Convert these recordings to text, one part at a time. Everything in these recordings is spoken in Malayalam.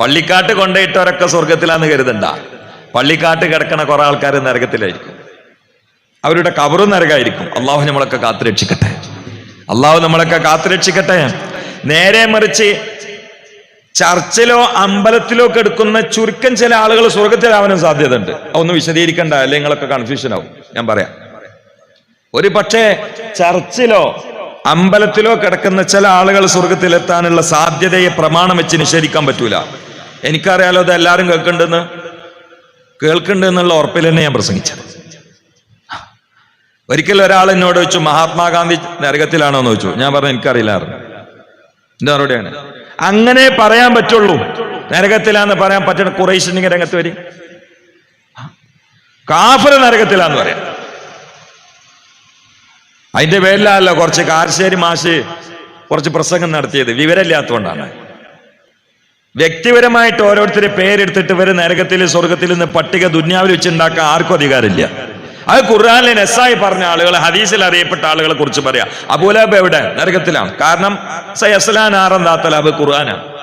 പള്ളിക്കാട്ട് കൊണ്ടുപോയിട്ടവരൊക്കെ സ്വർഗത്തിലാന്ന് കരുതണ്ട. പള്ളിക്കാട്ട് കിടക്കണ കുറെ ആൾക്കാർ നരകത്തിലായിരിക്കും. അവരുടെ കബറും നരകമായിരിക്കും അള്ളാഹു നമ്മളൊക്കെ കാത്തുരക്ഷിക്കട്ടെ. അള്ളാഹു നമ്മളൊക്കെ കാത്തുരക്ഷിക്കട്ടെ. നേരെ മറിച്ച് ചർച്ചിലോ അമ്പലത്തിലോ കെടുക്കുന്ന ചുരുക്കം ചില ആളുകൾ സ്വർഗത്തിലാവാനും സാധ്യതയുണ്ട്. അതൊന്ന് വിശദീകരിക്കണ്ട അല്ലെങ്കിൽ നിങ്ങളൊക്കെ കൺഫ്യൂഷൻ ആവും. ഞാൻ പറയാം. ഒരു പക്ഷേ ചർച്ചിലോ അമ്പലത്തിലോ കിടക്കുന്ന ചില ആളുകൾ സ്വർഗത്തിലെത്താനുള്ള സാധ്യതയെ പ്രമാണം വെച്ച് നിഷേധിക്കാൻ പറ്റൂല. എനിക്കറിയാലോ അത് എല്ലാവരും കേൾക്കണ്ടെന്ന്? കേൾക്കണ്ടെന്നുള്ള ഉറപ്പിൽ തന്നെ ഞാൻ പ്രസംഗിച്ചത്. ഒരിക്കൽ ഒരാൾ എന്നോട് ചോദിച്ചു മഹാത്മാഗാന്ധി നരകത്തിലാണോ എന്ന് ചോദിച്ചു. ഞാൻ പറഞ്ഞു എനിക്കറിയില്ലായിരുന്നു. എന്റെ മറുപടിയാണ് അങ്ങനെ? പറയാൻ പറ്റുള്ളൂ. നരകത്തിലാന്ന് പറയാൻ പറ്റണ കുറേശ്ശിങ്ങ രംഗത്ത് വരി. കാഫർ നരകത്തിലാന്ന് പറയാം. അതിന്റെ പേരിലല്ല കുറച്ച് കാർശേരി മാഷ് കുറച്ച് പ്രസംഗം നടത്തിയത്. വിവരമില്ലാത്തതുകൊണ്ടാണ്. വ്യക്തിപരമായിട്ട് ഓരോരുത്തരെ പേരെടുത്തിട്ട് വരെ നരകത്തിൽ സ്വർഗത്തിൽ നിന്ന് പട്ടിക ദുന്യാവിൽ വെച്ചുണ്ടാക്കാൻ ആർക്കും അധികാരമില്ല. അത് ഖുർആാനിലെ നെസ്സായി പറഞ്ഞ ആളുകൾ ഹദീസിൽ അറിയപ്പെട്ട ആളുകളെ കുറിച്ച് പറയാ. അബൂലാബ് എവിടെ? നരകത്തിലാണ്. കാരണം സയസ്ലാൻ ആറന്താത്തലാബ് ഖുർആനാണ്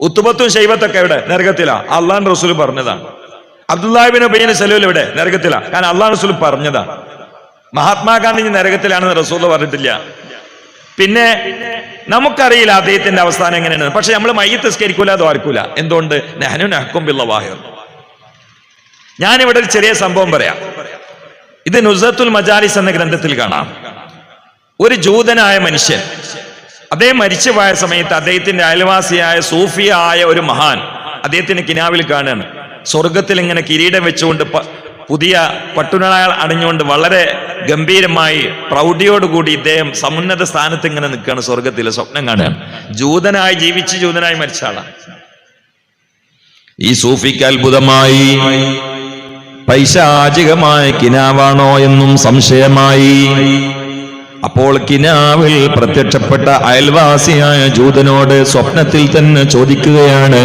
ഉത്തുബത്തും ശൈവത്തൊക്കെ എവിടെ? നരകത്തിലാ. അള്ളാൻ റസൂൽ പറഞ്ഞതാണ്. അബ്ദുല്ലാബിന് ഉബൈൻ സലൂൽ എവിടെ? നരകത്തിലാ. കാരണം അള്ളാൻ റസൂൽ പറഞ്ഞതാണ്. മഹാത്മാഗാന്ധി നരകത്തിലാണെന്ന് റസൂൽ പറഞ്ഞിട്ടില്ല. പിന്നെ നമുക്കറിയില്ല അദ്ദേഹത്തിന്റെ അവസ്ഥാനം എങ്ങനെയാണ്. പക്ഷെ നമ്മൾ മയ്യത്ത് സ്കരിക്കൂല അത് ആർക്കൂല എന്തുകൊണ്ട്? നെഹനു നഹക്കും ബില്ല വാഹിർ ഞാനിവിടെ ഒരു ചെറിയ സംഭവം പറയാം. ഇത് നുസത്തുൽ മജാലിസ് എന്ന ഗ്രന്ഥത്തിൽ കാണാം. ഒരു ജൂതനായ മനുഷ്യൻ അദ്ദേഹം മരിച്ചുപോയ സമയത്ത് അദ്ദേഹത്തിന്റെ അയൽവാസിയായ സൂഫിയായ ഒരു മഹാൻ അദ്ദേഹത്തിന് കിനാവിൽ കാണുകയാണ്. സ്വർഗത്തിൽ ഇങ്ങനെ കിരീടം വെച്ചുകൊണ്ട് പുതിയ പട്ടുനാൾ അണിഞ്ഞുകൊണ്ട് വളരെ ഗംഭീരമായി പ്രൗഢിയോടുകൂടി ഇദ്ദേഹം സമുന്നത സ്ഥാനത്ത് ഇങ്ങനെ നിൽക്കുകയാണ് സ്വർഗത്തിൽ സ്വപ്നം കാണുകയാണ്. ജൂതനായി ജീവിച്ച് ജൂതനായി മരിച്ച ആളാണ് ഈ സൂഫിക്ക് അത്ഭുതമായി. പൈശാചികമായ കിനാവാണോ എന്നും സംശയമായി. അപ്പോൾ കിനാവിൽ പ്രത്യക്ഷപ്പെട്ട അയൽവാസിയായ ജൂതനോട് സ്വപ്നത്തിൽ തന്നെ ചോദിക്കുകയാണ്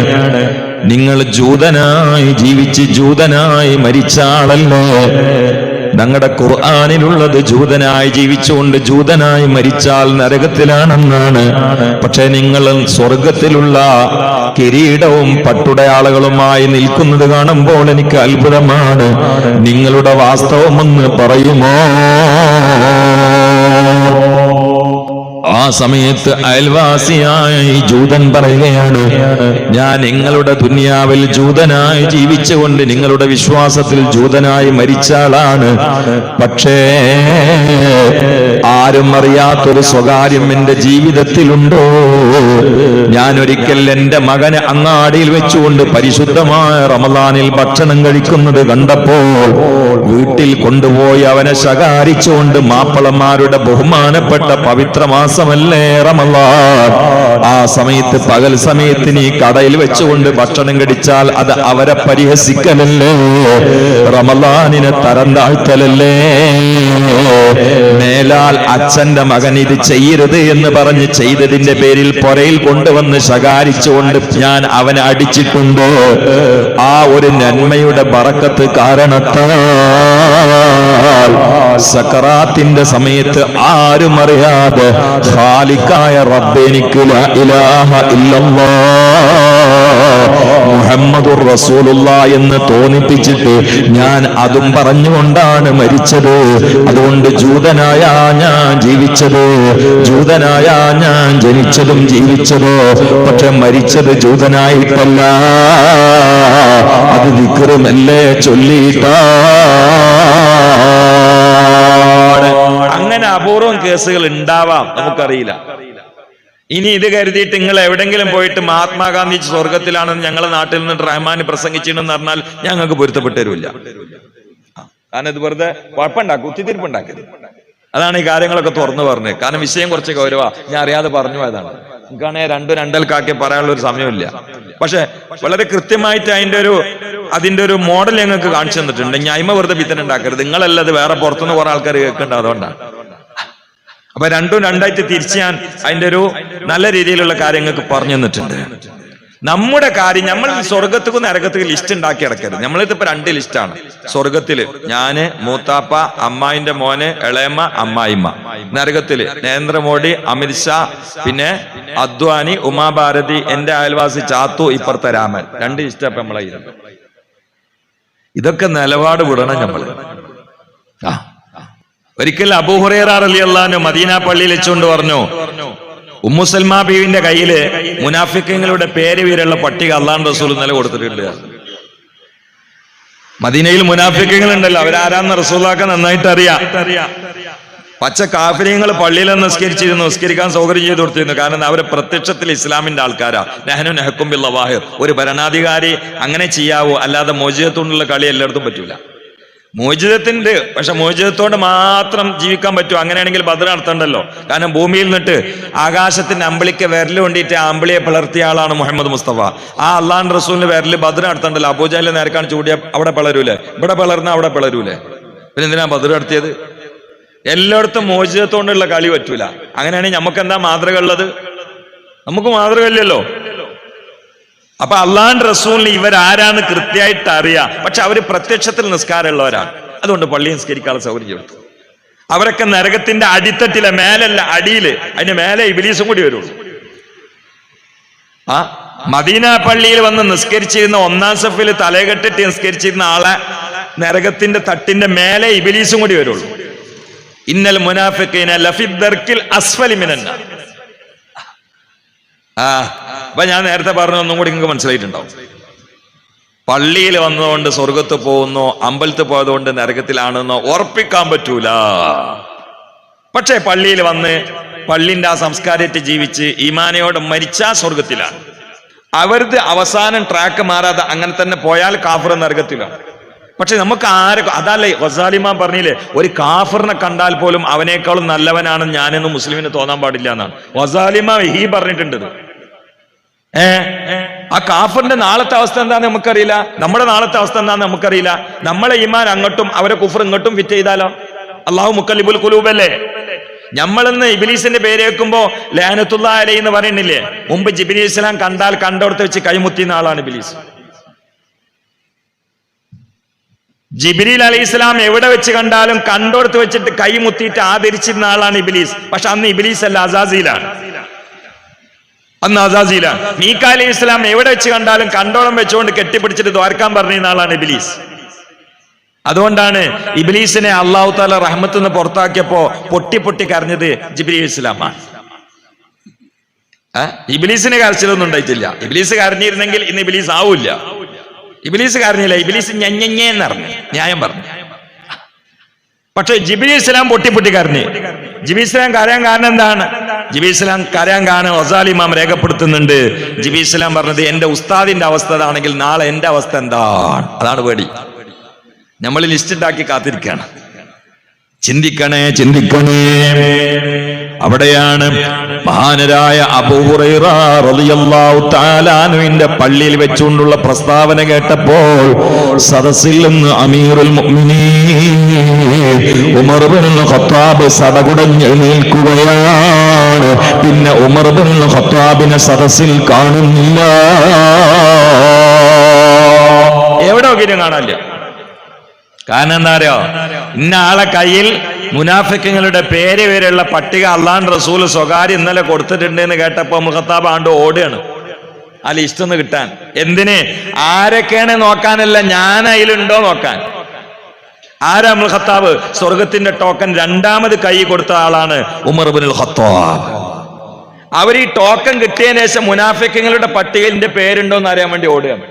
നിങ്ങൾ ജൂതനായി ജീവിച്ച് ജൂതനായി മരിച്ച ആളല്ലേ ഞങ്ങളുടെ ഖുർആാനിലുള്ളത് ജൂതനായി ജീവിച്ചുകൊണ്ട് ജൂതനായി മരിച്ചാൽ നരകത്തിലാണെന്നാണ്. പക്ഷെ നിങ്ങൾ സ്വർഗത്തിലുള്ള കിരീടവും പട്ടുടയാളുകളുമായി നിൽക്കുന്നത് കാണുമ്പോൾ എനിക്ക് അത്ഭുതമാണ്. നിങ്ങളുടെ വാസ്തവമെന്ന് പറയുമോ? സമയത്ത് അയൽവാസിയായ ഈ ജൂതൻ പറയുകയാണ് ഞാൻ നിങ്ങളുടെ ദുനിയാവിൽ ജൂതനായി ജീവിച്ചുകൊണ്ട് നിങ്ങളുടെ വിശ്വാസത്തിൽ ജൂതനായി മരിച്ചാളാണ് പക്ഷേ ആരും അറിയാത്തൊരു സ്വകാര്യം എന്റെ ജീവിതത്തിലുണ്ടോ? ഞാൻ ഒരിക്കൽ എന്റെ മകനെ അങ്ങാടിയിൽ വെച്ചുകൊണ്ട് പരിശുദ്ധമായ റമദാനിൽ ഭക്ഷണം കഴിക്കുന്നത് കണ്ടപ്പോൾ വീട്ടിൽ കൊണ്ടുപോയി അവനെ ശകാരിച്ചുകൊണ്ട് മാപ്പിളമാരുടെ ബഹുമാനപ്പെട്ട പവിത്ര മാസമല്ലേ റമദാൻ ആ സമയത്ത് പകൽ സമയത്ത് നീ കടയിൽ വെച്ചുകൊണ്ട് ഭക്ഷണം കടിച്ചാൽ അത് അവരെ പരിഹസിക്കലല്ലേ? റമദാനിനെ തരം താഴ്ത്തലല്ലേ മേലാൽ അച്ഛന്റെ മകൻ ഇത് ചെയ്യരുത് എന്ന് പറഞ്ഞ് ചെയ്തതിന്റെ പേരിൽ പൊരയിൽ കൊണ്ടുവന്ന് ശകാരിച്ചുകൊണ്ട് ഞാൻ അവനെ അടിച്ചിട്ടുണ്ട്. ആ ഒരു നന്മയുടെ ബറക്കത്ത് കാരണത്താൽ സക്കറാത്തിന്റെ സമയത്ത് ആരും അറിയാതെ ഖാലിക്കായ റബ്ബെനിക്ക് ഇലാഹ ഇല്ലല്ലാ. മുഹമ്മദുർ റസൂലുള്ള എന്ന് തോന്നിപ്പിച്ചിട്ട് ഞാൻ അതും പറഞ്ഞുകൊണ്ടാണ് മരിച്ചത്. അതുകൊണ്ട് ജൂതനായ ഞാൻ ജീവിച്ചത്. ജൂതനായ ഞാൻ ജനിച്ചതും ജീവിച്ചത്. പക്ഷെ മരിച്ചത് ജൂതനായിട്ടല്ല. അത് വിക്രമല്ലേ ചൊല്ലിട്ട അങ്ങനെ അപൂർവം കേസുകൾ ഉണ്ടാവാം നമുക്കറിയില്ല. ഇനി ഇത് കരുതിയിട്ട് നിങ്ങൾ എവിടെങ്കിലും പോയിട്ട് മഹാത്മാഗാന്ധി സ്വർഗത്തിലാണെന്ന് ഞങ്ങളെ നാട്ടിൽ നിന്ന് റഹ്മാൻ പ്രസംഗിച്ചിട്ടുണ്ടെന്ന് പറഞ്ഞാൽ ഞങ്ങൾക്ക് പൊരുത്തപ്പെട്ടരുമില്ല കാരണം ഇത് വെറുതെ കുഴപ്പമുണ്ടാക്കും കുത്തിത്തിരിപ്പുണ്ടാക്കരുത്. അതാണ് ഈ കാര്യങ്ങളൊക്കെ തുറന്നു പറഞ്ഞത്. കാരണം വിഷയം കുറച്ച് ഗൗരവ. ഞാൻ അറിയാതെ പറഞ്ഞു പോയതാണ്. എനിക്കാണെങ്കിൽ രണ്ടു രണ്ടൽക്കാക്കി പറയാനുള്ള ഒരു സമയമില്ല. പക്ഷെ വളരെ കൃത്യമായിട്ട് അതിന്റെ ഒരു അതിന്റെ ഒരു മോഡൽ ഞങ്ങൾക്ക് കാണിച്ചു തന്നിട്ടുണ്ട്. ഞായ്മ വെറുതെ പിത്തന ഉണ്ടാക്കരുത്. നിങ്ങളല്ല അത് വേറെ പുറത്തുനിന്ന് കുറെ ആൾക്കാർ കേൾക്കേണ്ട അതുകൊണ്ടാണ് അപ്പൊ രണ്ടും രണ്ടായിട്ട് തിരിച്ച് ഞാൻ അതിന്റെ ഒരു നല്ല രീതിയിലുള്ള കാര്യങ്ങൾക്ക് പറഞ്ഞു തന്നിട്ടുണ്ട്. നമ്മുടെ കാര്യം നമ്മൾ സ്വർഗത്തുക്കും നരകത്തുക്കും ലിസ്റ്റ് ഉണ്ടാക്കി ഇടക്കരുത് നമ്മളിത് ഇപ്പൊ രണ്ട് ലിസ്റ്റാണ്. സ്വർഗത്തിൽ ഞാൻ മൂത്താപ്പ അമ്മായിന്റെ മോന് ഇളയമ്മ അമ്മായിമ്മ. നരകത്തിൽ നരേന്ദ്രമോദി അമിത്ഷാ പിന്നെ അദ്വാനി ഉമാഭാരതി എന്റെ അയൽവാസി ചാത്തു ഇപ്പുറത്തെ രാമൻ. രണ്ട് ലിസ്റ്റ് അപ്പൊ നമ്മളെ ഇതൊക്കെ നിലപാട് വിടണം നമ്മൾ. ആ. ഒരിക്കൽ അബൂഹുറേറ അലി അള്ളഹാനു മദീന പള്ളിയിൽ വെച്ചുകൊണ്ട് പറഞ്ഞു ഉമ്മുസൽമാ ബീവിന്റെ കയ്യിൽ മുനാഫിക്കങ്ങളുടെ പേര് വീരുള്ള പട്ടിക അള്ളാൻ റസൂൽ ഇന്നലെ കൊടുത്തിട്ടുണ്ട്. മദീനയിൽ മുനാഫിക്കങ്ങൾ ഉണ്ടല്ലോ അവരാരാന്ന് റസൂലാക്ക നന്നായിട്ട് അറിയാം പച്ച കാഫര്യങ്ങൾ പള്ളിയിൽ നിസ്കരിച്ചിരുന്നു നിസ്കരിക്കാൻ സൗകര്യം ചെയ്തു കൊടുത്തിരുന്നു. കാരണം അവരെ പ്രത്യക്ഷത്തിൽ ഇസ്ലാമിന്റെ ആൾക്കാരാ. നെഹനു നെഹക്കും ബിൽ ലവാഹിർ. ഒരു ഭരണാധികാരി അങ്ങനെ ചെയ്യാവോ അല്ലാതെ മോചിതത്തുകൊണ്ടുള്ള കളി എല്ലായിടത്തും പറ്റൂല. മോചിതത്തിന്റെ പക്ഷെ മോചിതത്തോട് മാത്രം ജീവിക്കാൻ പറ്റും. അങ്ങനെയാണെങ്കിൽ ഭദ്ര നടത്തണ്ടല്ലോ. കാരണം ഭൂമിയിൽ നിന്നിട്ട് ആകാശത്തിന്റെ അമ്പിളിക്ക് വിരൽ കൊണ്ടിട്ട് അമ്പിളിയെ പിളർത്തിയ ആളാണ് മുഹമ്മദ് മുസ്തഫ. ആ അള്ളാൻ റസൂലിന്റെ വിരൽ ഭദ്ര നടത്തണ്ടല്ലോ. അബൂജാലെ നേരെ കാണിച്ചു ചൂടിയ അവിടെ പിളരൂലേ? ഇവിടെ പിളർന്ന അവിടെ പിളരൂലേ? പിന്നെ എന്തിനാ ഭദ്ര നടത്തിയത്? എല്ലായിടത്തും മോചിതത്തോണ്ടുള്ള കളി പറ്റൂല. അങ്ങനെയാണെങ്കിൽ നമുക്ക് എന്താ മാതൃക ഉള്ളത്? നമുക്ക് മാതൃക ഇല്ലല്ലോ. അപ്പൊ അള്ളാൻ റസൂലിന് ഇവരാരാന്ന് കൃത്യമായിട്ട് അറിയാം. പക്ഷെ അവർ പ്രത്യക്ഷത്തിൽ നിസ്കാരമുള്ളവരാണ്. അതുകൊണ്ട് പള്ളി നിസ്കരിക്കാനുള്ള സൗകര്യം കൊടുത്തു അവരൊക്കെ നരകത്തിന്റെ അടിത്തട്ടിലെ മേലല്ല അടിയിൽ. അതിന് മേലെ ഇബിലീസും കൂടി വരുള്ളൂ. ആ മദീന പള്ളിയിൽ വന്ന് നിസ്കരിച്ചിരുന്ന ഒന്നാം സഫിൽ തലകെട്ടിട്ട് നിസ്കരിച്ചിരുന്ന ആളെ നരകത്തിന്റെ തട്ടിന്റെ മേലെ ഇബിലീസും കൂടി വരുള്ളൂ. ഇന്നൽ മുനാഫിഖീന ലഫിദ്ദർക്കിൽ അസ്ഫലി ആ അപ്പൊ ഞാൻ നേരത്തെ പറഞ്ഞ ഒന്നും കൂടി നിങ്ങൾക്ക് മനസ്സിലായിട്ടുണ്ടാവും. പള്ളിയിൽ വന്നതുകൊണ്ട് സ്വർഗത്ത് പോകുന്നു അമ്പലത്തിൽ പോയതുകൊണ്ട് നരകത്തിലാണെന്നോ ഉറപ്പിക്കാൻ പറ്റൂല. പക്ഷേ പള്ളിയിൽ വന്ന് പള്ളിന്റെ ആ സംസ്കാരത്തെ ജീവിച്ച് ഈമാനയോട് മരിച്ചാ സ്വർഗത്തിലാണ് അവരത് അവസാനം ട്രാക്ക് മാറാതെ അങ്ങനെ തന്നെ പോയാൽ കാഫർ നരകത്തിലാണ്. പക്ഷെ നമുക്ക് ആരെ അതല്ലേ വസാലിമാൻ പറഞ്ഞില്ലേ ഒരു കാഫറിനെ കണ്ടാൽ പോലും അവനേക്കാളും നല്ലവനാണ് ഞാനെന്ന് മുസ്ലിമിന് തോന്നാൻ പാടില്ല എന്നാണ്. വസാലിമ ഹി പറഞ്ഞിട്ടുണ്ട് ഏ ആ കാഫറിന്റെ നാളത്തെ അവസ്ഥ എന്താന്ന് നമുക്കറിയില്ല. നമ്മുടെ നാളത്തെ അവസ്ഥ എന്താന്ന് നമുക്കറിയില്ല. നമ്മളെ ഇമാൻ അങ്ങോട്ടും അവരെ കുഫർ ഇങ്ങോട്ടും ഫിറ്റ് ചെയ്താലോ? അള്ളാഹു മുക്കലിബുൽ കുലൂബല്ലേ നമ്മളിന്ന് ഇബിലീസിന്റെ പേര് കേൾക്കുമ്പോ ലാനത്തുള്ള അലൈ എന്ന് പറയുന്നില്ലേ? മുമ്പ് ജിബിലി ഇസ്ലാം കണ്ടാൽ കണ്ടോടത്ത് വെച്ച് കൈമുത്തിയ ആളാണ് ഇബിലീസ്. ജിബിരിൽ അലൈഹി ഇസ്ലാം എവിടെ വെച്ച് കണ്ടാലും കണ്ടോടുത്ത് വെച്ചിട്ട് കൈമുത്തിയിട്ട് ആദരിച്ചിരുന്ന ആളാണ് ഇബിലീസ്. പക്ഷെ അന്ന് ഇബിലീസ് അല്ല അസാസിയിലാണ് അന്ന് അസാസിയിലാണ് മീക്ക അലി ഇസ്ലാം എവിടെ വെച്ച് കണ്ടാലും കണ്ടോളം വെച്ചുകൊണ്ട് കെട്ടിപ്പിടിച്ചിട്ട് ദ്വാരക്കാൻ പറഞ്ഞിരുന്ന ആളാണ് ഇബിലീസ്. അതുകൊണ്ടാണ് ഇബിലീസിനെ അള്ളാഹു താല റഹ്മത്ത് നിന്ന് പുറത്താക്കിയപ്പോ പൊട്ടി പൊട്ടി കരഞ്ഞത് ജിബിലി ഇസ്ലാമാണ് ഇബിലീസിനെ കരച്ചിലൊന്നും ഉണ്ടായിട്ടില്ല. ഇബിലീസ് കരഞ്ഞിരുന്നെങ്കിൽ ഇന്ന് ഇബിലീസ് ആവൂല ഇബിലീസ് കാരണില്ല ഇബിലീസ് ഞഞ്ഞഞ്ഞേന്ന് പറഞ്ഞു. ന്യായം പറഞ്ഞു. പക്ഷെ ജിബിലി ഇസ്ലാം പൊട്ടി കരഞ്ഞ് ജിബി ഇസ്ലാം കരയാൻ കാരണം എന്താണ്? ജിബി ഇസ്ലാം കരയാൻ കാരണം ഒസാൽ ഇമാം രേഖപ്പെടുത്തുന്നുണ്ട്. ജിബി ഇസ്ലാം പറഞ്ഞത് എന്റെ ഉസ്താദിന്റെ അവസ്ഥ അതാണെങ്കിൽ നാളെ എന്റെ അവസ്ഥ എന്താണ്? അതാണ് പേടി. നമ്മൾ ലിസ്റ്റ് ഉണ്ടാക്കി കാത്തിരിക്കുകയാണ്. ചിന്തിക്കണേ ചിന്തിക്കണേ. അവിടെയാണ് മഹാനരായ അബൂഹുറൈറ റളിയല്ലാഹു തആലാനുവിന്റെ പള്ളിയിൽ വെച്ചുകൊണ്ടുള്ള പ്രസ്താവന കേട്ടപ്പോൾ സദസ്സിൽ നിന്ന് അമീറുൽ ഖത്താബ് സടകുടഞ്ഞ് നിൽക്കുകയാണ് പിന്നെ ഉമർ ഹത്താബിനെ ഖത്താബിനെ സദസ്സിൽ കാണുന്നില്ല. എവിടെ നോക്കിയിട്ടും കാണാനില്ല? കാരണം എന്താ അറിയോ? ഇന്ന ആളെ കയ്യിൽ മുനാഫിക്കങ്ങളുടെ പേര് വരെയുള്ള പട്ടിക അള്ളാൻ റസൂൽ സ്വകാര്യ ഇന്നലെ കൊടുത്തിട്ടുണ്ട് എന്ന് കേട്ടപ്പോ മുഖത്താബ് ആണ്ട് ഓടുകയാണ്. ആ ലിസ്റ്റ് ഒന്ന് കിട്ടാൻ. എന്തിന്? ആരൊക്കെയാണ് നോക്കാനല്ല ഞാൻ അതിലുണ്ടോ നോക്കാൻ. ആരാ അമുൽ ഖത്താബ്? സ്വർഗത്തിന്റെ ടോക്കൺ രണ്ടാമത് കൈ കൊടുത്ത ആളാണ് ഉമർ ബിൻ ഖത്താബ്. അവർ ഈ ടോക്കൺ കിട്ടിയതിനു ശേഷം മുനാഫിക്കങ്ങളുടെ പട്ടികയിൽ എന്റെ പേരുണ്ടോ എന്ന് അറിയാൻ വേണ്ടി ഓടുകയാണ്.